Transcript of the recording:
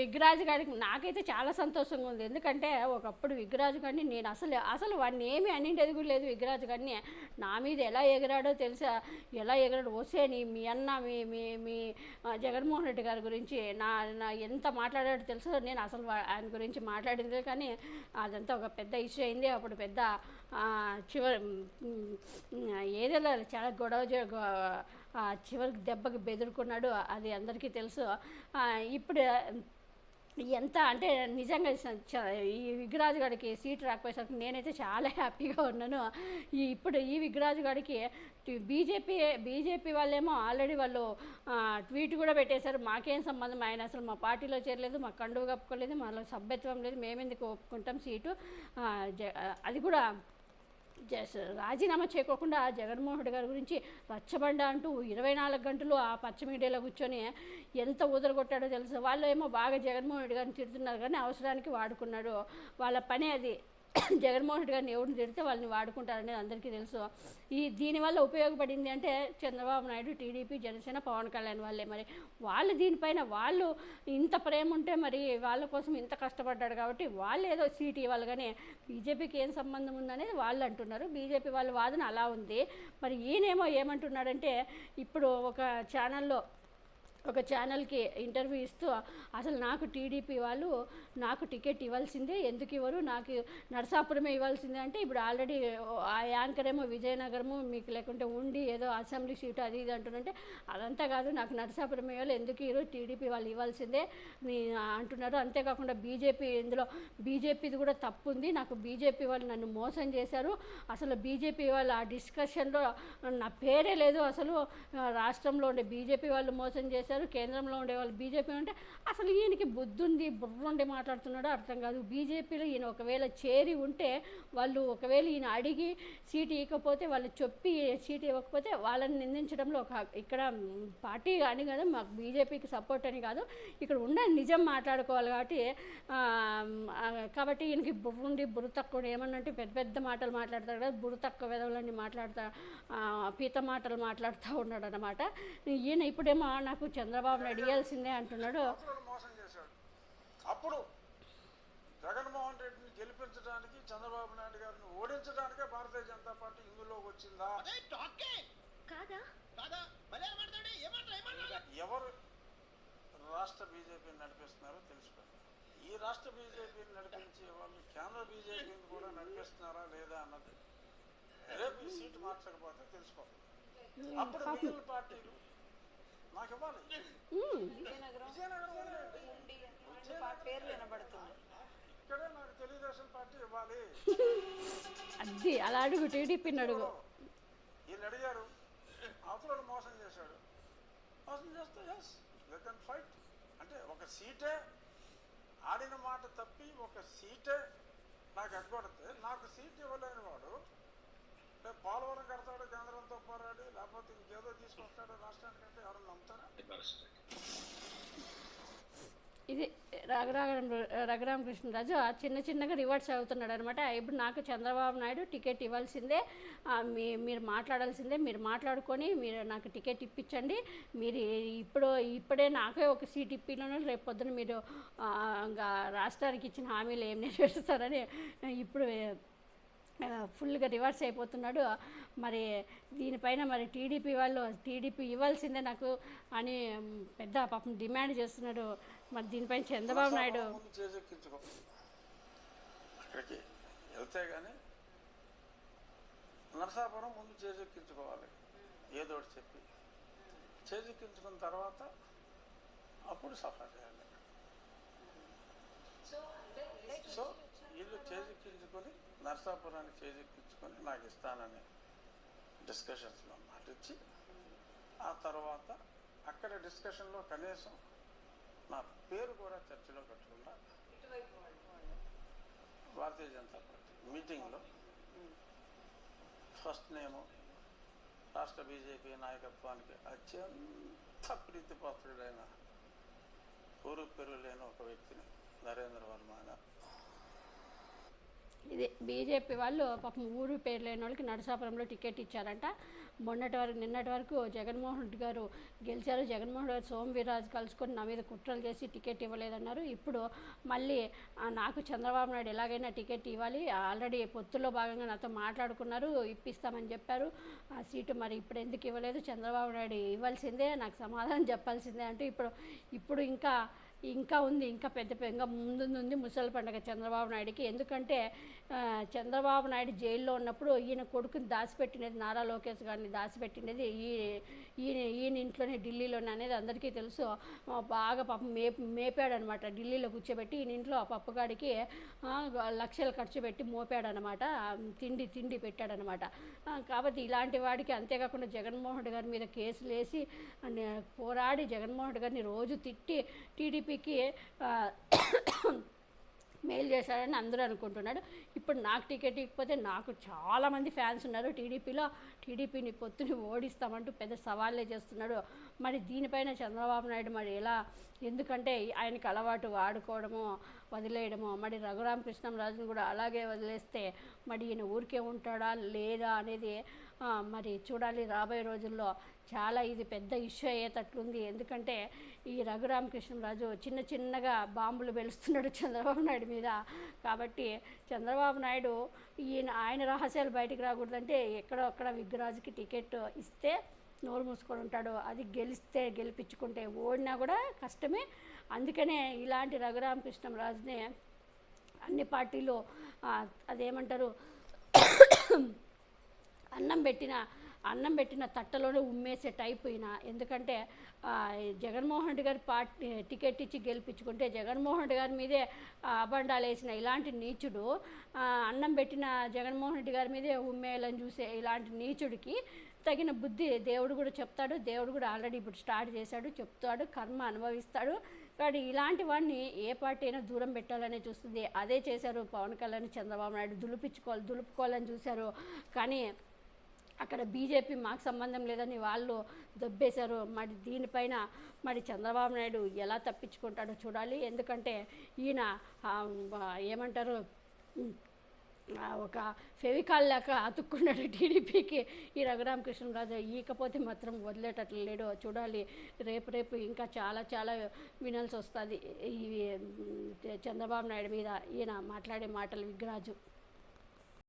విగ్రాజ్ గారికి నాకైతే చాలా సంతోషంగా ఉంది. ఎందుకంటే ఒకప్పుడు విగ్రాజ్ గారిని నేను అసలు అసలు వాడిని ఏమి అన్నింటిది కూడా లేదు విగ్రాజ్ గారిని. నా మీద ఎలా ఎగిరాడో తెలుసా? ఎలా ఎగిరాడు? వస్తే నీ మీ అన్న మీ మీ మీ జగన్మోహన్ రెడ్డి గారి గురించి నా నా ఎంత మాట్లాడాడో తెలుసో నేను అసలు ఆయన గురించి మాట్లాడింది కానీ అదంతా ఒక పెద్ద ఇష్యూ అయింది. అప్పుడు పెద్ద చివరి ఏదైనా ఏదేలా చాలా గొడవ చివరికి దెబ్బకి బెదురుకున్నాడు. అది అందరికీ తెలుసు. ఇప్పుడు ఎంత అంటే నిజంగా చ- ఈ విగ్రాజు గారికి సీట్ రాకపోయేసరికి నేనైతే చాలా హ్యాపీగా ఉన్నాను. ఈ ఇప్పుడు ఈ విగ్రాజు గారికి బీజేపీ బీజేపీ వాళ్ళేమో ఆల్రెడీ వాళ్ళు ట్వీట్ కూడా పెట్టేశారు. మాకేం సంబంధం? ఆయన అసలు మా పార్టీలో చేరలేదు మా కండువు కప్పుకోలేదు మాలో సభ్యత్వం లేదు మేమెందుకు ఒప్పుకుంటాం సీటు? జ- అది కూడా రాజీనామా చేయకోకుండా జగన్మోహన్ రెడ్డి గారి గురించి రచ్చబండ అంటూ ఇరవై నాలుగు గంటలు ఆ పచ్చ మీడియాలో కూర్చొని ఎంత ఊదరగొట్టాడో తెలుసు? వాళ్ళు ఏమో బాగా జగన్మోహన్ రెడ్డి గారిని తిడుతున్నారు కానీ అవసరానికి వాడుకున్నాడు. వాళ్ళ పని అది. జగన్మోహన్ రెడ్డి గారిని ఎవరిని తిడితే వాళ్ళని వాడుకుంటారనేది అందరికీ తెలుసు. ఈ దీనివల్ల ఉపయోగపడింది అంటే చంద్రబాబు నాయుడు టీడీపీ జనసేన పవన్ కళ్యాణ్ వాళ్ళే మరి. వాళ్ళు దీనిపైన వాళ్ళు ఇంత ప్రేమ ఉంటే మరి వాళ్ళ కోసం ఇంత కష్టపడ్డాడు కాబట్టి వాళ్ళు ఏదో సీట్ ఇవ్వాలి కానీ బీజేపీకి ఏం సంబంధం ఉందనేది వాళ్ళు అంటున్నారు. బీజేపీ వాళ్ళ వాదన అలా ఉంది. మరి ఈయనేమో ఏమంటున్నాడంటే ఇప్పుడు ఒక ఛానల్లో ఒక ఛానల్కి ఇంటర్వ్యూ ఇస్తూ అసలు నాకు టీడీపీ వాళ్ళు నాకు టికెట్ ఇవ్వాల్సిందే ఎందుకు ఇవ్వరు? నాకు నరసాపురమే ఇవ్వాల్సిందే. అంటే ఇప్పుడు ఆల్రెడీ ఆ యాంకర్ ఏమో విజయనగరము మీకు లేకుంటే ఉండి ఏదో అసెంబ్లీ సీటు అది ఇది అంటుందంటే అదంతా కాదు నాకు నరసాపురం ఇవ్వాలి ఎందుకు ఇవ్వరు టీడీపీ వాళ్ళు ఇవ్వాల్సిందే. మీ అంటున్నారు. అంతేకాకుండా బీజేపీ ఇందులో బీజేపీది కూడా తప్పు ఉంది నాకు బీజేపీ వాళ్ళు నన్ను మోసం చేశారు. అసలు బీజేపీ వాళ్ళు ఆ డిస్కషన్లో నా పేరే లేదు. అసలు రాష్ట్రంలో ఉండే బీజేపీ వాళ్ళు మోసం చేశారు. కేంద్రంలో ఉండేవాళ్ళు బీజేపీ అంటే అసలు ఈయనకి బుద్ధుంది బుర్రుండి బుర్ర ఉండి మాట్లాడుతున్నాడో అర్థం కాదు. బీజేపీలో ఈయన ఒకవేళ చేరి ఉంటే వాళ్ళు ఒకవేళ ఈయన అడిగి సీటు ఇవ్వకపోతే వాళ్ళు చెప్పి సీటు ఇవ్వకపోతే వాళ్ళని నిందించడంలో ఒక ఇక్కడ పార్టీ అని కాదు మాకు బీజేపీకి సపోర్ట్ అని కాదు. ఇక్కడ ఉన్న నిజం మాట్లాడుకోవాలి కాబట్టి కాబట్టి ఈయనకి బుర్ర ఉండి. బుర్ర తక్కువ ఏమన్నంటే పెద్ద పెద్ద మాటలు మాట్లాడతాడు కదా బుర్ర తక్కువ విధవులన్నీ మాట్లాడతా పీత మాటలు మాట్లాడుతూ ఉన్నాడు అనమాట ఈయన ఇప్పుడేమో నాకు చంద్రబాబు నాయుడు ఇవ్వాల్సిందే అంటున్నాడు మోసం చేశాడు. అప్పుడు జగన్మోహన్ రెడ్డిని గెలిపించడానికి చంద్రబాబు నాయుడు గారిని ఓడించడానికే భారతీయ జనతా పార్టీ ఇందులోకి వచ్చిందా? అదే టాకే. కాదా? కాదా? భలే మాట్లాడు. ఏమంటారు? ఏమంటారు? ఎవరు రాష్ట్ర బీజేపీని నడిపిస్తున్నారో తెలిసిపోయింది. ఈ రాష్ట్ర బీజేపీని నడిపించే వాళ్ళు కేంద్ర బీజేపీని కూడా నడిపిస్తున్నారా లేదా అన్నది. రేపు ఈ సీటు మార్చకపోతే తెలుసుకోవాలి. అప్పుడు మిగిలిన పార్టీలు నాకు ఇవ్వాలి. పేర్లు వినబడుతుంది. ఇక్కడే నాకు తెలుగుదేశం పార్టీ ఇవ్వాలి. అది అలా అడుగు టీడీపీని అడుగు. వీళ్ళు అడిగారు. అవతలను మోసం చేశాడు. మోసం చేస్తే ఎస్ కెన్ ఫైట్ అంటే ఒక సీటే ఆడిన మాట తప్పి ఒక సీటే నాకు ఎగ్గొడితే నాకు సీట్ ఇవ్వలేని వాడు రేపు పోలవరం కడతాడు కేంద్రంతో పోరాడి లేకపోతే ఇంకేదో తీసుకొస్తాడు రాష్ట్రానికంటే ఎవరు నమ్ముతారా? ఇది రఘురాగరం రఘురామకృష్ణరాజు ఆ చిన్న చిన్నగా రివర్స్ అవుతున్నాడు అనమాట ఇప్పుడు నాకు చంద్రబాబు నాయుడు టికెట్ ఇవ్వాల్సిందే. మీ మీరు మాట్లాడాల్సిందే. మీరు మాట్లాడుకొని మీరు నాకు టికెట్ ఇప్పించండి. మీరు ఇప్పుడు ఇప్పుడే నాకే ఒక సీట్ ఇప్పినాను రేపు పొద్దున మీరు ఇంకా రాష్ట్రానికి ఇచ్చిన హామీలు ఏం నెరవేరుస్తారని ఇప్పుడు ఫుల్గా రివర్స్ అయిపోతున్నాడు. మరి దీనిపైన మరి టీడీపీ వాళ్ళు టీడీపీ ఇవ్వాల్సిందే నాకు అని పెద్ద పాపం డిమాండ్ చేస్తున్నాడు. మరి దీనిపైన చంద్రబాబు నాయుడు అక్కడికి వెళ్తే కానీ నరసాపురం ముందు చేజెక్కించుకోవాలి. ఏదో ఒకటి చెప్పి. చేజెక్కించుకున్న తర్వాత అప్పుడు సఫా చేయాలి సో వీళ్ళు చేజెక్కించుకొని నర్సాపురాన్ని చేజెక్కించుకొని నాకు ఇస్తానని డిస్కషన్స్లో మాట ఇచ్చి ఆ తర్వాత అక్కడ డిస్కషన్లో కనీసం నా పేరు కూడా చర్చలో పెట్టకుండా భారతీయ జనతా పార్టీ మీటింగ్లో ఫస్ట్ నేము రాష్ట్ర బీజేపీ నాయకత్వానికి అత్యంత ప్రీతిపాత్రుడైన ఊరు పెరుగు లేని ఒక వ్యక్తిని నరేంద్ర వర్మ అని ఇది బీజేపీ వాళ్ళు పాపం ఊరు పేరు లేని వాళ్ళకి నరసాపురంలో టికెట్ ఇచ్చారంట. మొన్నటి వరకు నిన్నటి వరకు జగన్మోహన్ రెడ్డి గారు గెలిచారు. జగన్మోహన్ రెడ్డి సోమవీరాజు కలుసుకొని నా మీద కుట్రలు చేసి టికెట్ ఇవ్వలేదన్నారు. ఇప్పుడు మళ్ళీ నాకు చంద్రబాబు నాయుడు ఎలాగైనా టికెట్ ఇవ్వాలి. ఆల్రెడీ పొత్తులో భాగంగా నాతో మాట్లాడుకున్నారు. ఇప్పిస్తామని చెప్పారు. ఆ సీటు మరి ఇప్పుడు ఎందుకు ఇవ్వలేదు? చంద్రబాబు నాయుడు ఇవ్వాల్సిందే నాకు సమాధానం చెప్పాల్సిందే అంటూ ఇప్పుడు ఇప్పుడు ఇంకా ఇంకా ఉంది ఇంకా పెద్ద పెద్ద- ముందుంది ముందు ఉంది ముసలి పండుగ చంద్రబాబు నాయుడుకి. ఎందుకంటే చంద్రబాబు నాయుడు జైల్లో ఉన్నప్పుడు ఈయన కొడుకుని దాచిపెట్టినది నారా లోకేష్ గారిని దాచిపెట్టినది. ఈ ఈయన ఈయన ఇంట్లోనే ఢిల్లీలోనే అనేది అందరికీ తెలుసు. బాగా పాపం మే మేపాడనమాట. ఢిల్లీలో కూర్చోబెట్టి ఈయన ఇంట్లో ఆ పప్పుగాడికి లక్షలు ఖర్చు పెట్టి మోపాడనమాట. తిండి తిండి పెట్టాడనమాట. కాబట్టి ఇలాంటి వాడికి అంతేకాకుండా జగన్మోహన్ రెడ్డి గారి మీద కేసులు వేసి పోరాడి జగన్మోహన్ రెడ్డి గారిని రోజు తిట్టి టీడీపీ టీడీపీకి మెయిల్ చేశాడని అందరూ అనుకుంటున్నాడు ఇప్పుడు నాకు టికెట్ ఇకపోతే నాకు చాలామంది ఫ్యాన్స్ ఉన్నారు. టీడీపీలో టీడీపీని పొత్తుని ఓడిస్తామంటూ పెద్ద సవాళ్ళే చేస్తున్నాడు మరి దీనిపైన చంద్రబాబు నాయుడు మరి ఎలా ఎందుకంటే ఆయనకి అలవాటు ఆడుకోవడము వదిలేయడము మరి రఘురామకృష్ణంరాజును కూడా అలాగే వదిలేస్తే మరి ఈయన ఊరికే ఉంటాడా లేదా అనేది మరి చూడాలి రాబోయే రోజుల్లో. చాలా ఇది పెద్ద ఇష్యూ అయ్యేటట్లుంది. ఎందుకంటే ఈ రఘురామకృష్ణరాజు చిన్న చిన్నగా బాంబులు వెలుస్తున్నాడు చంద్రబాబు నాయుడు మీద. కాబట్టి చంద్రబాబు నాయుడు ఈయన ఆయన రహస్యాలు బయటికి రాకూడదంటే ఎక్కడో అక్కడ విగ్రాజుకి టికెట్ ఇస్తే నోరు మూసుకొని ఉంటాడు. అది గెలిస్తే గెలిపించుకుంటే ఓడినా కూడా కష్టమే. అందుకనే ఇలాంటి రఘురామకృష్ణరాజునే అన్ని పార్టీలు అదేమంటారు అన్నం పెట్టిన అన్నం పెట్టిన తట్టలోనే ఉమ్మేసే టైప్ ఈయన ఎందుకంటే జగన్మోహన్ రెడ్డి గారి పార్టీ టికెట్ ఇచ్చి గెలిపించుకుంటే జగన్మోహన్ రెడ్డి గారి మీదే అబండాలు వేసిన ఇలాంటి నీచుడు అన్నం పెట్టిన జగన్మోహన్ రెడ్డి గారి మీదే ఉమ్మేయాలని చూసే ఇలాంటి నీచుడికి తగిన బుద్ధి దేవుడు కూడా చెప్తాడు. దేవుడు కూడా ఆల్రెడీ ఇప్పుడు స్టార్ట్ చేశాడు చెప్తాడు కర్మ అనుభవిస్తాడు. కానీ ఇలాంటి వాడిని ఏ పార్టీ అయినా దూరం పెట్టాలని చూస్తుంది. అదే చేశారు పవన్ కళ్యాణ్ చంద్రబాబు నాయుడు. దులిపించుకోవాలి దులుపుకోవాలని చూశారు. కానీ అక్కడ బీజేపీ మాకు సంబంధం లేదని వాళ్ళు దొబ్బేశారు. మరి దీనిపైన మరి చంద్రబాబు నాయుడు ఎలా తప్పించుకుంటాడో చూడాలి. ఎందుకంటే ఈయన ఏమంటారు ఒక ఫెవికాల్ లేక అతుక్కున్నాడు టీడీపీకి. ఈ రఘురామకృష్ణరాజు ఈకపోతే మాత్రం వదిలేటట్లు లేడు చూడాలి రేపు రేపు ఇంకా చాలా చాలా వినాల్సి వస్తుంది. ఈ చంద్రబాబు నాయుడు మీద ఈయన మాట్లాడే మాటలు విగ్రాజు